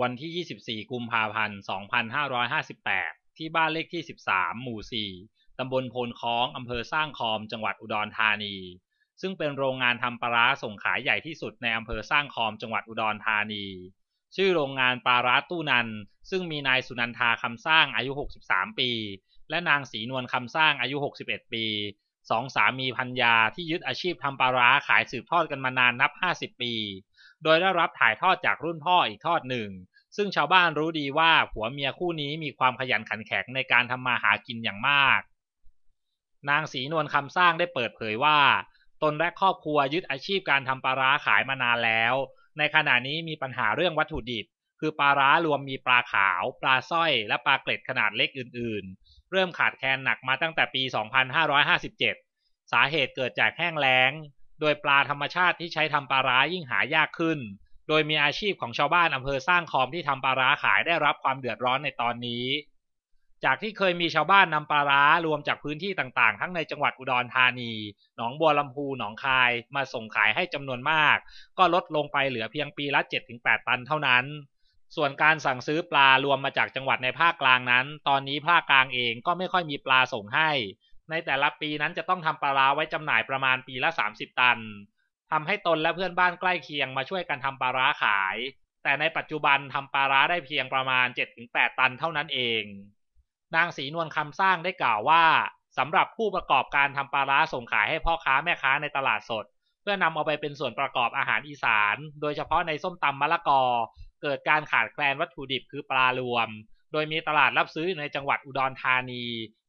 วันที่ 24 กุมภาพันธ์ 2558 ที่บ้านเลขที่ 13 หมู่ 4 ตำบลโพนค้องอำเภอสร้างคอม จังหวัดอุดรธานี ซึ่งเป็นโรงงานทำปลาร้าส่งขายใหญ่ที่สุดในอำเภอสร้างคอม จังหวัดอุดรธานี ชื่อโรงงานปลาร้าตู้นัน ซึ่งมีนายสุนันทาคำสร้างอายุ 63 ปี และนางศรีนวลคำสร้างอายุ 61 ปีสองสามีพัญญาที่ยึดอาชีพทำปลาร้าขายสืบทอดกันมานานนับ 50 ปี โดยได้รับถ่ายทอดจากรุ่นพ่ออีกทอดหนึ่ง ซึ่งชาวบ้านรู้ดีว่าผัวเมียคู่นี้มีความขยันขันแข็งในการทำมาหากินอย่างมาก นางศรีนวลคำสร้างได้เปิดเผยว่า ตนและครอบครัวยึดอาชีพการทำปลาร้าขายมานานแล้ว ในขณะนี้มีปัญหาเรื่องวัตถุดิบ คือปลาร้ารวมมีปลาขาว ปลาสร้อย และปลาเกล็ดขนาดเล็กอื่น ๆ เริ่มขาดแคลนหนักมาตั้งแต่ปี 2557 สาเหตุเกิดจากแห้งแล้ง โดยปลาธรรมชาติที่ใช้ทำปลาร้ายิ่งหายากขึ้น ดยมีอาชีพของชาวบ้านอำเภอสร้างคอมที่ทำปลาร้าขายได้รับความเดือดร้อนในตอนนี้ จากที่เคยมีชาวบ้านนำปลาร้ารวมจากพื้นที่ต่างๆ ทั้งในจังหวัดอุดรธานี หนองบัวลำพูหนองคาย มาส่งขายให้จำนวนมาก ก็ลดลงไปเหลือเพียงปีละ 7-8 ตันเท่านั้น ส่วนการสั่งซื้อปลารวมมาจากจังหวัดในภาคกลางนั้น ตอนนี้ภาคกลางเองก็ไม่ค่อยมีปลาส่งให้ ในแต่ละปีนั้นจะต้องทำปลาร้าไว้จำหน่ายประมาณปีละ 30 ตัน ทำให้ตนและเพื่อนบ้านใกล้เคียงมาช่วยกันทำปลาร้าขาย แต่ในปัจจุบันทำปลาร้าได้เพียงประมาณ 7-8 ตันเท่านั้นเอง นางศรีนวลคำสร้างได้กล่าวว่าสำหรับผู้ประกอบการทำปลาร้าส่งขายให้พ่อค้าแม่ค้าในตลาดสด เพื่อนำเอาไปเป็นส่วนประกอบอาหารอีสาน โดยเฉพาะในส้มตำมะละกอ เกิดการขาดแคลนวัตถุดิบคือปลารวม โดยมีตลาดรับซื้อในจังหวัดอุดรธานี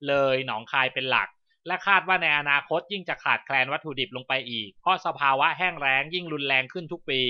เลยหนองคายเป็นหลัก และคาดว่าในอนาคตยิ่งจะขาดแคลนวัตถุดิบลงไปอีก เพราะสภาวะแห้งแล้งยิ่งรุนแรงขึ้นทุกปี